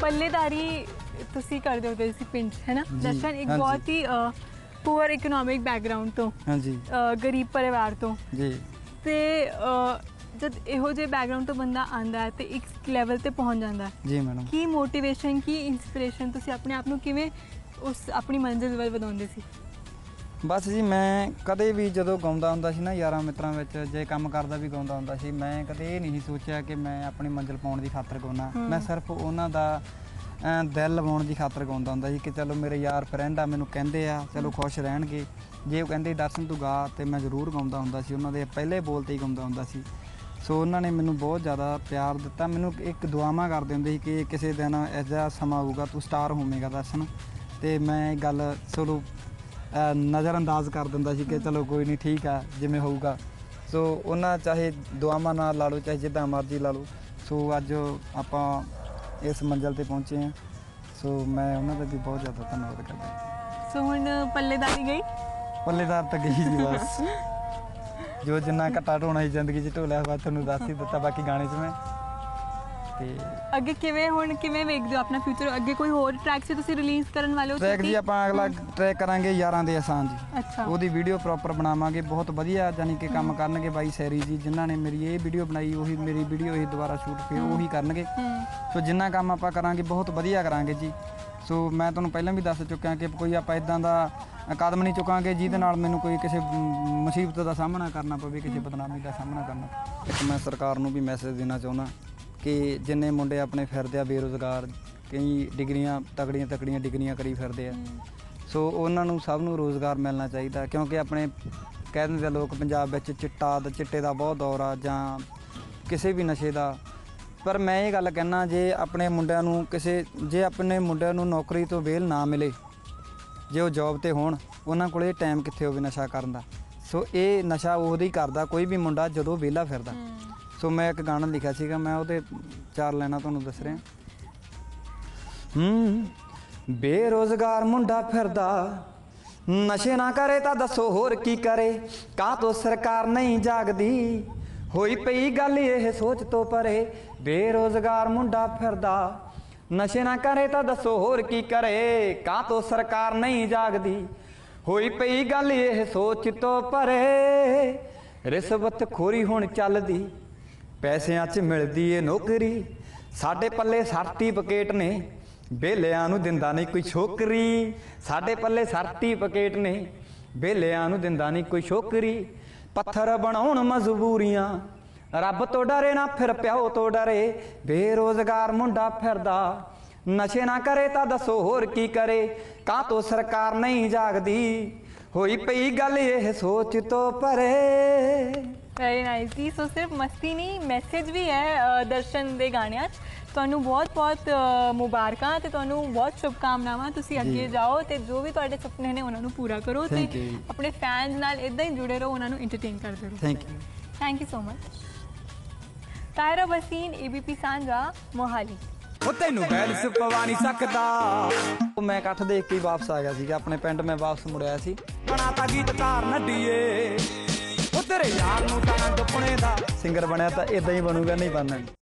ਪੱਲੇਦਾਰੀ ਤੁਸੀਂ ਕਰਦੇ ਹੋ ਸੀ ਪਿੰਡ ਹੈ ਨਾ ਜੀ, ਦਰਸ਼ਨ ਇੱਕ ਹਾਂਜੀ। ਬਹੁਤ ਹੀ ਪੂਅਰ ਇਕਨੋਮਿਕ ਬੈਕਗ੍ਰਾਉਂਡ ਤੋਂ ਹਾਂਜੀ ਅ, ਗਰੀਬ ਪਰਿਵਾਰ ਤੋਂ ਜੀ ਤੇ ਅ, ਜਦ ਇਹੋ ਜਿਹੇ ਬੈਕਗ੍ਰਾਉਂਡ ਤੋਂ ਬੰਦਾ ਆਂਦਾ ਹੈ ਤੇ ਇੱਕ ਲੈਵਲ ਤੇ ਪਹੁੰਚ ਜਾਂਦਾ ਹੈ ਜੀ ਮੈਡਮ ਕੀ ਮੋਟੀਵੇਸ਼ਨ ਕੀ ਇਨਸਪੀਰੇਸ਼ਨ ਤੁਸੀਂ ਆਪਣੇ ਆਪ ਨੂੰ ਕਿਵੇਂ ਉਸ ਆਪਣੀ ਮੰਜ਼ਿਲ ਵੱਲ ਵਧਾਉਂਦੇ ਸੀ ਬਸ ਜੀ ਮੈਂ ਕਦੇ ਵੀ ਜਦੋਂ ਗਾਉਂਦਾ ਹੁੰਦਾ ਸੀ ਨਾ ਯਾਰਾਂ ਮਿੱਤਰਾਂ ਵਿੱਚ ਜੇ ਕੰਮ ਕਰਦਾ ਵੀ ਗਾਉਂਦਾ ਹੁੰਦਾ ਸੀ ਮੈਂ ਕਦੇ ਇਹ ਨਹੀਂ ਸੋਚਿਆ ਕਿ ਮੈਂ ਆਪਣੀ ਮੰਜ਼ਿਲ ਪਾਉਣ ਦੀ ਖਾਤਰ ਗਾਉਣਾ। ਮੈਂ ਸਿਰਫ ਉਹਨਾਂ ਦਾ ਦਿਲ ਲਵਾਉਣ ਦੀ ਖਾਤਰ ਗਾਉਂਦਾ ਹੁੰਦਾ ਸੀ ਕਿ ਚਲੋ ਮੇਰੇ ਯਾਰ ਫਰੈਂਡ ਆ ਮੈਨੂੰ ਕਹਿੰਦੇ ਆ ਚਲੋ ਖੁਸ਼ ਰਹਿਣਗੇ। ਜੇ ਉਹ ਕਹਿੰਦੇ ਦਰਸ਼ਨ ਤੂੰ ਗਾ ਤੇ ਮੈਂ ਜ਼ਰੂਰ ਗਾਉਂਦਾ ਹੁੰਦਾ ਸੀ। ਉਹਨਾਂ ਦੇ ਪਹਿਲੇ ਬੋਲ ਤੇ ਹੀ ਗਾਉਂਦਾ ਹੁੰਦਾ ਸੀ। ਸੋ ਉਹਨਾਂ ਨੇ ਮੈਨੂੰ ਬਹੁਤ ਜ਼ਿਆਦਾ ਪਿਆਰ ਦਿੱਤਾ। ਮੈਨੂੰ ਇੱਕ ਦੁਆਵਾਂ ਕਰਦੇ ਹੁੰਦੇ ਸੀ ਕਿ ਕਿਸੇ ਦਿਨ ਐਜਾ ਸਮਾਂ ਆਊਗਾ ਤੂੰ ਸਟਾਰ ਹੋਵੇਂਗਾ ਦਰਸ਼ਨ। ਤੇ ਮੈਂ ਇਹ ਗੱਲ ਚਲੋ ਨਜ਼ਰ ਅੰਦਾਜ਼ ਕਰ ਦਿੰਦਾ ਸੀ ਕਿ ਚਲੋ ਕੋਈ ਨਹੀਂ ਠੀਕ ਆ ਜਿਵੇਂ ਹੋਊਗਾ। ਸੋ ਉਹਨਾਂ ਚਾਹੇ ਦੁਆਵਾਂ ਨਾਲ ਲਾ ਲਓ ਚਾਹੇ ਜਿੱਦਾਂ ਮਰਜ਼ੀ ਲਾ ਲਓ। ਸੋ ਅੱਜ ਆਪਾਂ ਇਸ ਮੰਜ਼ਲ ਤੇ ਪਹੁੰਚੇ ਹਾਂ। ਸੋ ਮੈਂ ਉਹਨਾਂ ਦਾ ਵੀ ਬਹੁਤ ਜ਼ਿਆਦਾ ਧੰਨਵਾਦ ਕਰਦਾ ਸੋ ਹੁਣ ਪੱਲੇਦਾਰੀ ਗਈ? ਪੱਲੇਦਾਰ ਤਾਂ ਗਈ ਜੀ ਬਸ। ਜੋ ਜਿੰਨਾ ਘਟਾ ਢੋਣਾ ਸੀ ਜ਼ਿੰਦਗੀ 'ਚ ਢੋਲਿਆ ਹੋਇਆ ਤੁਹਾਨੂੰ ਦੱਸ ਹੀ ਦਿੱਤਾ ਬਾਕੀ ਗਾਣੇ 'ਚ ਮੈਂ। ਤੇ ਅੱਗੇ ਕਿਵੇਂ ਹੁਣ ਕਿਵੇਂ ਵੇਖਦੇ ਹੋ ਆਪਣਾ ਫਿਊਚਰ ਅੱਗੇ ਕੋਈ ਹੋਰ ਟਰੈਕ ਸੀ ਤੁਸੀਂ ਰਿਲੀਜ਼ ਕਰਨ ਵਾਲੇ ਹੋ ਟਰੈਕ ਜੀ? ਆਪਾਂ ਅਗਲਾ ਟਰੈਕ ਕਰਾਂਗੇ ਯਾਰਾਂ ਦੇ ਆਸਾਨ ਜੀ। ਅੱਛਾ। ਉਹਦੀ ਵੀਡੀਓ ਪ੍ਰੋਪਰ ਬਣਾਵਾਂਗੇ ਬਹੁਤ ਵਧੀਆ ਜਾਨੀ ਕਿ ਕੰਮ ਕਰਨਗੇ ਬਾਈ ਸੈਰੀ ਜੀ ਜਿਨ੍ਹਾਂ ਨੇ ਮੇਰੀ ਇਹ ਵੀਡੀਓ ਬਣਾਈ ਉਹੀ ਮੇਰੀ ਵੀਡੀਓ ਇਹ ਦੁਬਾਰਾ ਸ਼ੂਟ ਫਿਰ ਉਹੀ ਕਰਨਗੇ। ਸੋ ਜਿੰਨਾ ਕੰਮ ਆਪਾਂ ਕਰਾਂਗੇ ਬਹੁਤ ਵਧੀਆ ਕਰਾਂਗੇ ਜੀ। ਸੋ ਮੈਂ ਤੁਹਾਨੂੰ ਪਹਿਲਾਂ ਵੀ ਦੱਸ ਚੁੱਕਿਆ ਕਿ ਕੋਈ ਆਪਾਂ ਇਦਾਂ ਦਾ ਕਦਮ ਨਹੀਂ ਚੁੱਕਾਂਗੇ ਜਿਹਦੇ ਨਾਲ ਮੈਨੂੰ ਕੋਈ ਕਿਸੇ ਮੁਸੀਬਤ ਦਾ ਸਾਹਮਣਾ ਕਰਨਾ ਪਵੇ ਕਿਸੇ ਬਦਨਾਮੀ ਦਾ ਸਾਹਮਣਾ ਕਰਨਾ ਇੱਕ ਮੈਂ ਸਰਕਾਰ ਨੂੰ ਵੀ ਮੈਸੇਜ ਦੇਣਾ ਚਾਹੁੰਦਾ। ਕਿ ਜਿੰਨੇ ਮੁੰਡੇ ਆਪਣੇ ਫਿਰਦੇ ਆ ਬੇਰੁਜ਼ਗਾਰ ਕਈ ਡਿਗਰੀਆਂ ਤਕੜੀਆਂ ਤਕੜੀਆਂ ਡਿਗਰੀਆਂ ਕਰੀ ਫਿਰਦੇ ਆ। ਸੋ ਉਹਨਾਂ ਨੂੰ ਸਭ ਨੂੰ ਰੋਜ਼ਗਾਰ ਮਿਲਣਾ ਚਾਹੀਦਾ ਕਿਉਂਕਿ ਆਪਣੇ ਕਹਿ ਦਿੰਦੇ ਆ ਲੋਕ ਪੰਜਾਬ ਵਿੱਚ ਚਿੱਟਾ ਦਾ ਚਿੱਟੇ ਦਾ ਬਹੁਤ ਦੌਰ ਆ ਜਾਂ ਕਿਸੇ ਵੀ ਨਸ਼ੇ ਦਾ। ਪਰ ਮੈਂ ਇਹ ਗੱਲ ਕਹਿਣਾ ਜੇ ਆਪਣੇ ਮੁੰਡਿਆਂ ਨੂੰ ਕਿਸੇ ਜੇ ਆਪਣੇ ਮੁੰਡਿਆਂ ਨੂੰ ਨੌਕਰੀ ਤੋਂ ਵੇਲ ਨਾ ਮਿਲੇ ਜੇ ਉਹ ਜੌਬ ਤੇ ਹੋਣ ਉਹਨਾਂ ਕੋਲੇ ਟਾਈਮ ਕਿੱਥੇ ਹੋਵੇ ਨਸ਼ਾ ਕਰਨ ਦਾ? ਸੋ ਇਹ ਨਸ਼ਾ ਉਹਦੇ ਹੀ ਕਰਦਾ ਕੋਈ ਵੀ ਮੁੰਡਾ ਜਦੋਂ ਵਿਹਲਾ ਫਿਰਦਾ। ਸੋ ਮੈਂ ਇੱਕ ਗਾਣਾ ਲਿਖਿਆ ਸੀਗਾ, ਮੈਂ ਉਹਦੇ ਚਾਰ ਲਾਈਨਾਂ ਤੁਹਾਨੂੰ ਦੱਸ ਰਿਹਾ। ਹੂੰ, ਬੇਰੋਜ਼ਗਾਰ ਮੁੰਡਾ ਫਿਰਦਾ, ਨਸ਼ੇ ਨਾ ਕਰੇ ਤਾਂ ਦੱਸੋ ਹੋਰ ਕੀ ਕਰੇ ਕਾਹ ਤੋਂ ਸਰਕਾਰ ਨਹੀਂ ਜਾਗਦੀ। ਹੋਈ ਪਈ ਗੱਲ ਇਹ ਸੋਚ ਤੋਂ ਪਰੇ, ਬੇਰੋਜ਼ਗਾਰ ਮੁੰਡਾ ਫਿਰਦਾ, ਨਸ਼ੇ ਨਾ ਕਰੇ ਤਾਂ ਦੱਸੋ ਹੋਰ ਕੀ ਕਰੇ ਕਾਹ ਤੋਂ ਸਰਕਾਰ ਨਹੀਂ ਜਾਗਦੀ। ਹੋਈ ਪਈ ਗੱਲ ਇਹ ਸੋਚ ਤੋਂ ਪਰੇ ਰਿਸ਼ਵਤ ਖੋਰੀ ਹੁਣ ਚੱਲਦੀ। ਪੈਸਿਆਂ 'ਚ ਮਿਲਦੀ ਏ ਨੌਕਰੀ। ਸਾਡੇ ਪੱਲੇ ਸਰਟੀਫਿਕੇਟ ਨੇ ਬੇਲਿਆਂ ਨੂੰ ਦਿੰਦਾ ਨਹੀਂ ਕੋਈ ਛੋਕਰੀ। ਸਾਡੇ ਪੱਲੇ ਸਰਟੀਫਿਕੇਟ ਨੇ ਬੇਲਿਆਂ ਨੂੰ ਦਿੰਦਾ ਨਹੀਂ ਕੋਈ ਛੋਕਰੀ। ਪੱਥਰ ਬਣਾਉਣ ਮਜਬੂਰੀਆਂ, ਰੱਬ ਤੋਂ ਡਰੇ ਨਾ ਫਿਰ ਪਿਓ ਤੋਂ ਡਰੇ। ਬੇਰੋਜ਼ਗਾਰ ਮੁੰਡਾ ਫਿਰਦਾ, ਨਸ਼ੇ ਨਾ ਕਰੇ ਤਾਂ ਦੱਸੋ ਹੋਰ ਕੀ ਕਰੇ। ਕਾਹ ਤੋਂ ਸਰਕਾਰ ਨਹੀਂ ਜਾਗਦੀ, ਹੋਈ ਪਈ ਗੱਲ ਇਹ ਸੋਚ ਤੋਂ ਪਰੇ। ਵੈਰੀ ਨਾਈਸ ਜੀ ਸੋ ਸਿਰਫ ਮਸਤੀ ਨਹੀਂ ਮੈਸੇਜ ਵੀ ਹੈ ਅ, ਦਰਸ਼ਨ ਦੇ ਗਾਣਿਆਂ 'ਚ ਤੁਹਾਨੂੰ ਬਹੁਤ ਬਹੁਤ ਅ, ਮੁਬਾਰਕਾਂ ਤੇ ਤੁਹਾਨੂੰ ਬਹੁਤ ਸ਼ੁਭਕਾਮਨਾਵਾਂ ਤੁਸੀਂ ਅੱਗੇ। ਜਾਓ ਤੇ ਜੋ ਵੀ ਤੁਹਾਡੇ ਸੁਪਨੇ ਨੇ ਉਹਨਾਂ ਨੂੰ ਪੂਰਾ ਕਰੋ ਤੇ। ਆਪਣੇ ਫੈਨਸ ਨਾਲ ਇਦਾਂ ਹੀ ਜੁੜੇ ਰਹੋ ਉਹਨਾਂ ਨੂੰ ਐਂਟਰਟੇਨ ਕਰਦੇ ਰਹੋ thank you thank you so much ਤਾਇਰਾ ਬਸੀਨ ਏਬੀਪੀ ਸਾਂਝਾ ਮੋਹਾਲੀ ਉਹ ਤੈਨੂੰ ਬੈਲਸ ਪਵਾ ਨਹੀਂ ਸਕਦਾ। ਉਹ ਮੈਂ ਇਕੱਠ ਦੇਖ ਕੇ ਹੀ ਵਾਪਸ ਆ ਗਿਆ ਸੀਗਾ। ਆਪਣੇ ਪਿੰਡ ਮੈਂ ਵਾਪਸ ਮੁੜਿਆ ਸੀ। ਬਣਾਤਾ ਗੀਤਕਾਰ ਨੱਡੀਏ ਤੇਰੇ ਯਾਰ ਨੂੰ ਤਾਂ ਦੁੱਪਣੇ ਦਾ। ਸਿੰਗਰ ਬਣਿਆ ਤਾਂ ਇਦਾਂ ਹੀ ਬਣੂਗਾ ਨਹੀਂ ਬਣਨਾ।